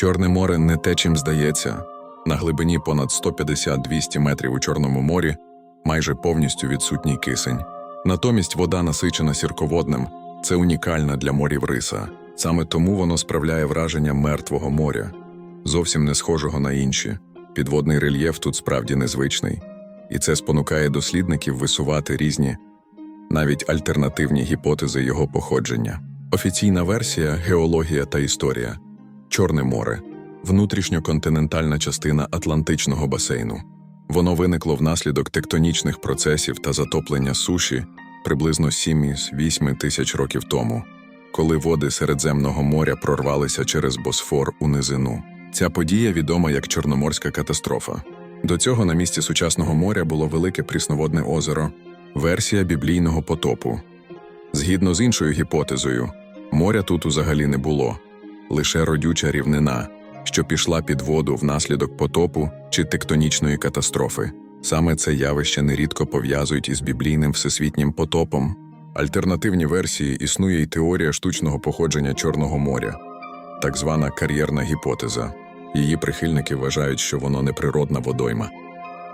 Чорне море не те, чим здається. На глибині понад 150-200 метрів у Чорному морі майже повністю відсутній кисень. Натомість вода насичена сірководним це унікальна для морів риса. Саме тому воно справляє враження мертвого моря, зовсім не схожого на інші. Підводний рельєф тут справді незвичний, і це спонукає дослідників висувати різні, навіть альтернативні гіпотези його походження. Офіційна версія геологія та історія Чорне море внутрішньоконтинентальна частина Атлантичного басейну. Воно виникло внаслідок тектонічних процесів та затоплення суші приблизно 7-8 тисяч років тому, коли води Середземного моря прорвалися через Босфор у низину. Ця подія відома як Чорноморська катастрофа. До цього на місці сучасного моря було велике прісноводне озеро, версія біблійного потопу. Згідно з іншою гіпотезою, моря тут взагалі не було, лише родюча рівнина, що пішла під воду внаслідок потопу чи тектонічної катастрофи. Саме це явище нерідко пов'язують із біблійним всесвітнім потопом. Альтернативні версії існує й теорія штучного походження Чорного моря, так звана кар'єрна гіпотеза. Її прихильники вважають, що воно не природна водойма,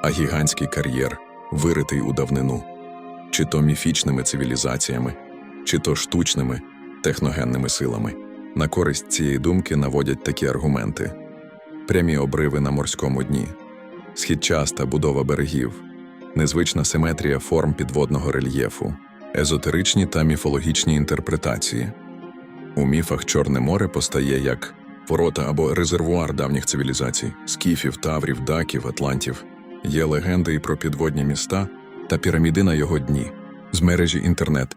а гігантський кар'єр, виритий у давнину, чи то міфічними цивілізаціями, чи то штучними техногенними силами. На користь цієї думки наводять такі аргументи: прямі обриви на морському дні, східчаста будова берегів, незвична симетрія форм підводного рельєфу, езотеричні та міфологічні інтерпретації. У міфах Чорне море постає як ворота або резервуар давніх цивілізацій, скіфів, таврів, даків, атлантів. Є легенди і про підводні міста та піраміди на його дні. З мережі інтернет